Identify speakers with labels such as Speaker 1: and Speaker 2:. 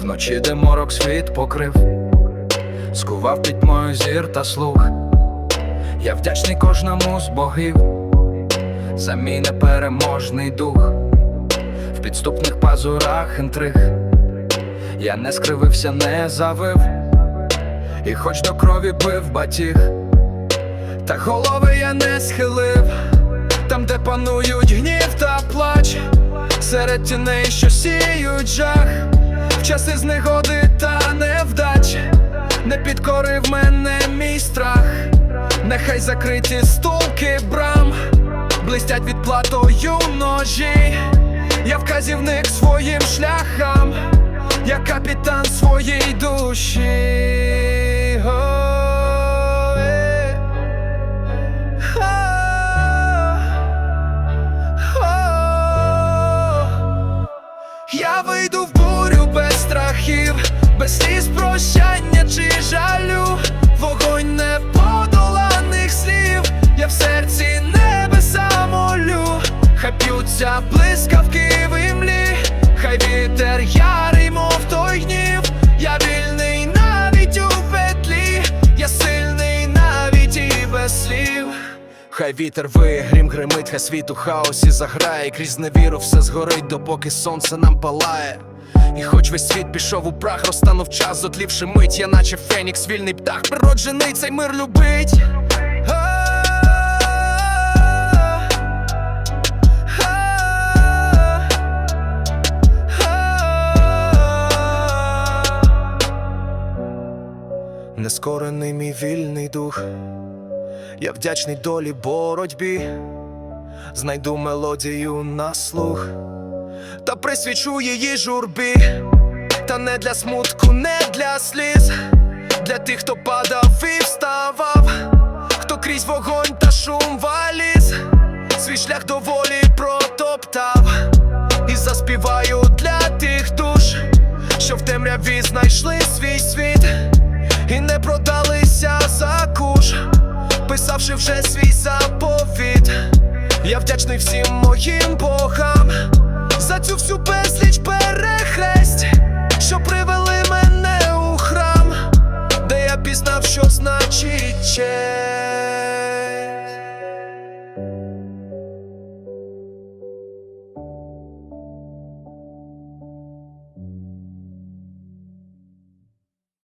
Speaker 1: Вночі, де морок світ покрив, скував пітьмою зір та слух. Я вдячний кожному з богів за мій непереможний дух. В підступних пазурах інтриг я не скривився, не завив, і хоч до крові бив батіг, та голови я не схилив, там, де панують гнів та плач, серед тіней, що сіють жах, в часи знегоди та невдач, не підкорив мене мій страх, нехай закриті стулки брам, блистять відплатою ножі, я вказівник своїм шляхам, я капітан своєї душі. Вийду в бурю без страхів, без сліз прощання чи жалю, вогонь неподоланих слів, я в серці небеса молю, хай п'ються блискавки в імлі, хай вітер ярий, мов той гнів, я вільний Хай вітер виє, грім гримить, хай світ у хаосі заграє, крізь невіру все згорить, допоки сонце нам палає. І хоч весь світ пішов у прах, розтанув час, зотлівши мить, я наче Фенікс, вільний птах, природжений цей мир любить. Нескорений мій вільний дух. Я вдячний долі боротьбі, знайду мелодію на слух та присвячу її журбі, та не для смутку, не для сліз, для тих, хто падав і вставав, хто крізь вогонь та шум валіз, свій шлях до волі протоптав, і заспіваю для тих душ, що в темряві знайшли свій світ. І не продалися Я вдячний всім моїм богам за цю всю безліч перехресть,